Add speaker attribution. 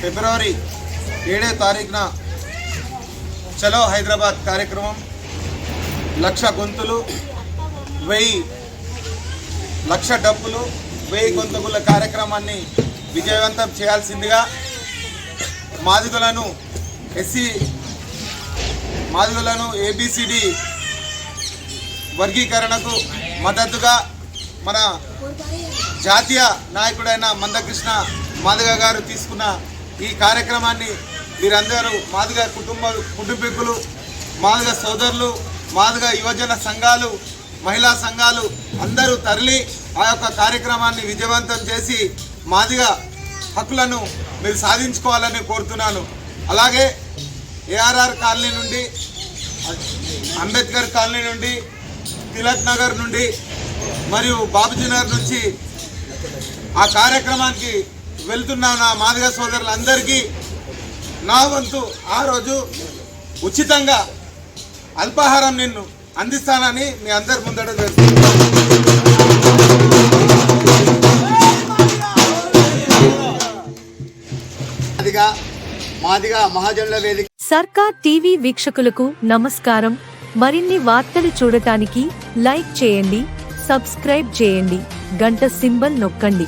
Speaker 1: ఫిబ్రవరి ఏడో తారీఖున చలో హైదరాబాద్ కార్యక్రమం. లక్ష గొంతులు వెయ్యి లక్ష డబ్బులు వెయ్యి గొంతుకుల కార్యక్రమాన్ని విజయవంతం చేయాల్సిందిగా మాదిగలను ఎస్సీ మాదిగలను ఏబిసిడి వర్గీకరణకు మద్దతుగా మన జాతీయ నాయకుడైన మందకృష్ణ మాదిగ గారు తీసుకున్న ఈ కార్యక్రమాన్ని మీరందరూ మాదిగ కుటుంబ కుటుంబీకులు మాదిగ సోదరులు మాదిగ యువజన సంఘాలు మహిళా సంఘాలు అందరూ తరలి ఆ యొక్క కార్యక్రమాన్ని విజయవంతం చేసి మాదిగ హక్కులను మీరు సాధించుకోవాలని కోరుతున్నాను. అలాగే ఏఆర్ఆర్ కాలనీ నుండి అంబేద్కర్ కాలనీ నుండి తిలక్ నగర్ నుండి మరియు బాబుజీ నగర్ నుంచి ఆ కార్యక్రమానికి వెళ్తున్న నా మాదిగ సోదరులందరికీ నా వంతు ఆ రోజు ఉచితంగా అల్పాహారం నిన్ను అందిస్తానని మీ అందరి ముందడ అదిగా
Speaker 2: మాదిగా మాదిగా మహాజనుల వేదిక.
Speaker 3: సర్కార్ టీవీ వీక్షకులకు నమస్కారం. మరిన్ని వార్తలు చూడటానికి లైక్ చేయండి సబ్స్క్రైబ్ చేయండి గంట సింబల్ నొక్కండి.